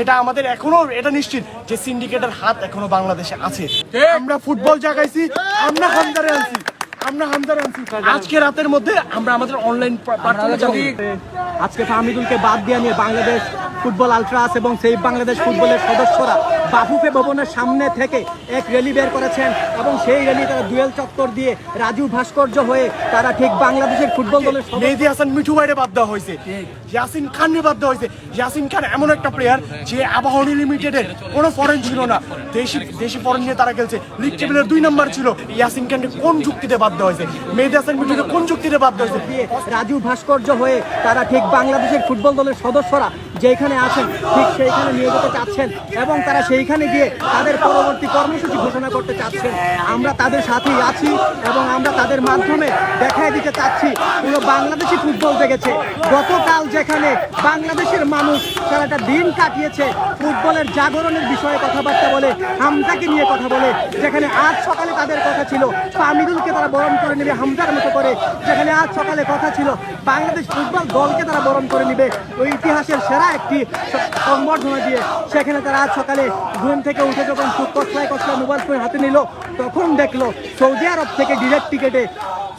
সেটা আমাদের এখনও এটা নিশ্চিত যে সিন্ডিকেটের হাত এখনও বাংলাদেশে আছে। আমরা ফুটবল জাগাইছি আমরা হামদারে আনছি আমরা হামদারে আনছি। আজকে রাতের মধ্যে আমরা আমাদের অনলাইন আজকে ফাহমিদুলকে বাদ দিয়ে নিয়ে বাংলাদেশ ফুটবল আলট্রাস এবং সেই বাংলাদেশ ফুটবলের সদস্যরা বাফুফে ভবনের সামনে থেকে এক র্যালি বের করেছেন এবং সেই র্যালি তারা দুয়েল চত্বর দিয়ে রাজু ভাস্কর্য হয়ে তারা ঠিক বাংলাদেশের ফুটবল দলের মেহেদি হাসান মিঠু ভাইরে বাদ দেওয়া হয়েছে। ইয়াসিন খান বাদ দেওয়া হয়েছে। ইয়াসিন খান এমন একটা প্লেয়ার যে আবাহনী লিমিটেডের কোনো ফরেন ছিল না। দেশি দেশি ফরেন নিয়ে তারা খেলছে। লিগ টেবিলের দুই নম্বর ছিল। ইয়াসিন খানকে কোন যুক্তিতে বাদ দেওয়া হয়েছে? মেহেদি হাসান মিঠুকে কোন যুক্তিতে বাদ দেওয়া হয়েছে? রাজু ভাস্কর্য হয়ে তারা ঠিক বাংলাদেশের ফুটবল দলের সদস্যরা যেখানে আছেন ঠিক সেইখানে নিয়ে যেতে চাচ্ছেন এবং তারা সেইখানে গিয়ে তাদের পরবর্তী কর্মসূচি ঘোষণা করতে চাচ্ছেন। আমরা তাদের সাথেই আছি এবং আমরা তাদের মাধ্যমে দেখাই দিতে চাচ্ছি, পুরো বাংলাদেশি ফুটবল দেখেছে। গতকাল যেখানে বাংলাদেশের মানুষ সারাটা দিন কাটিয়েছে, ফুটবলের জাগরণের বিষয়ে কথাবার্তা বলে, হামজাকে নিয়ে কথা বলে, যেখানে আজ সকালে তাদের কথা ছিল, ফামিদুলকে তারা বরণ করে নেবে হামজার মতো করে, যেখানে আজ সকালে কথা ছিল, বাংলাদেশ ফুটবল দলকে তারা বরণ করে নেবে। ওই ইতিহাসের সেরা একটি সংবর্ধনা দিয়ে সেখানে তারা আজ সকালে ঘুম থেকে উঠে যখন সুপার কসলায় কসলায় মোবাইল ফোন হাতে নিল, তখন দেখল সৌদি আরব থেকে ডিরেক্ট টিকেটে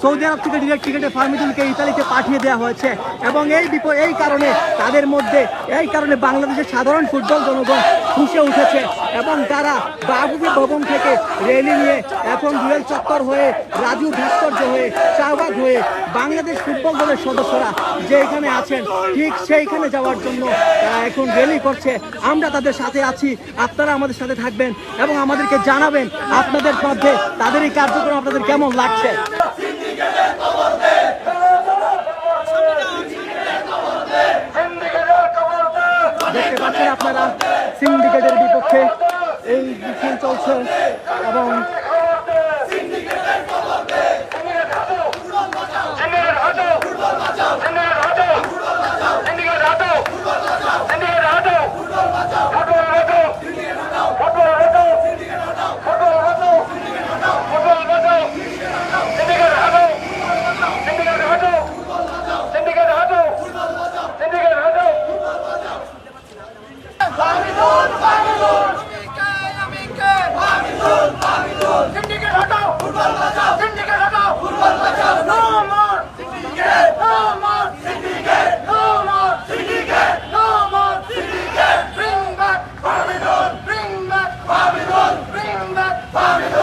সৌদি আরব থেকে ডিরেক্ট টিকেটে ফার্মিদুলকে ইতালিতে পাঠিয়ে দেওয়া হয়েছে। এবং এই এই কারণে তাদের মধ্যে, এই কারণে বাংলাদেশের সাধারণ ফুটবল জনগণ ফুসে উঠেছে এবং তারা বাবুবি ভবন থেকে রেলি নিয়ে এখন দুয়েল চত্বর হয়ে রাজু ভাস্কর্য হয়ে, শাহবাগ হয়ে বাংলাদেশ ফুটবল দলের সদস্যরা যে এখানে আছেন, ঠিক সেইখানে যাওয়ার জন্য এখন রেলি করছে। আমরা তাদের সাথে আছি, আপনারা আমাদের সাথে থাকবেন এবং আমাদেরকে জানাবেন আপনাদের মধ্যে তাদের এই কার্যক্রম আপনাদের কেমন লাগছে। দেখতে পাচ্ছেন আপনারা সিন্ডিকেটের বিপক্ষে এই মিছিল চলছে এবং Family